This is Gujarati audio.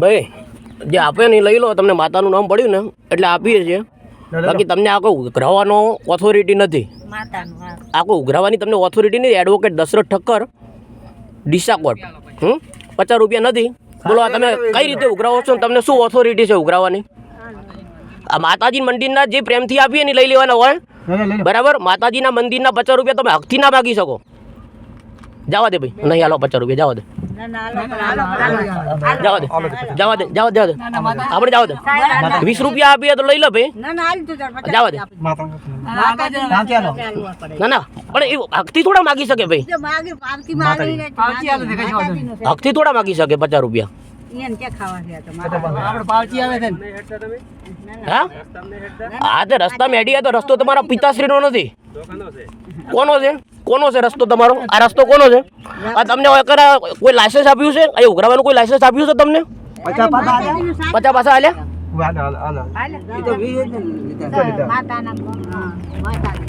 ભાઈ જે આપે ને એ લઈ લો તમને માતાનું નામ પડ્યું ને એટલે આપીએ છીએ. બાકી તમને આખો કોઈ ઉઘરાવાનો ઓથોરિટી નથી. આખો ઉઘરાવાની તમને ઓથોરિટી નથી. Advocate Dashrath Thakkar Deesa court. હમ? પચાસ રૂપિયા નથી. બોલો તમે કઈ રીતે ઉઘરાવો છો તમને શું ઓથોરિટી છે ઉઘરાવાની? આ માતાજી મંદિરના જે પ્રેમથી આપીએ ને લઈ લેવાના હોય બરાબર? માતાજીના મંદિરના પચાસ રૂપિયા તમે હકથી ના માગી શકો. જવા દે ભાઈ. નહીં હાલો પચાસ રૂપિયા જવા દે. જવા દે. જવા દે જવા દે દે. આપણે જવા દે. વીસ રૂપિયા આપીએ તો લઈ લો ભાઈ. ના ના જવા દે. ના ના પણ એ હકથી થોડા માગી શકે ભાઈ. ને. હકથી થોડા માગી શકે પચાસ રૂપિયા. એને ક્યાં ખાવા છે આ તો માતાજીનું. આપણે પાવતી આવે છે હા? હા તે રસ્તા મેડી તો રસ્તો તમારા પિતાશ્રીનો નથી. કોનો છે? કોનો છે રસ્તો તમારો? આ રસ્તો કોનો છે? આ તમને કરા કોઈ લાયસન્સ આપ્યું છે? અહીં ઉઘરાવાનું કોઈ લાયસન્સ આપ્યું છે તમને? માતાજીનું શાક પચાસ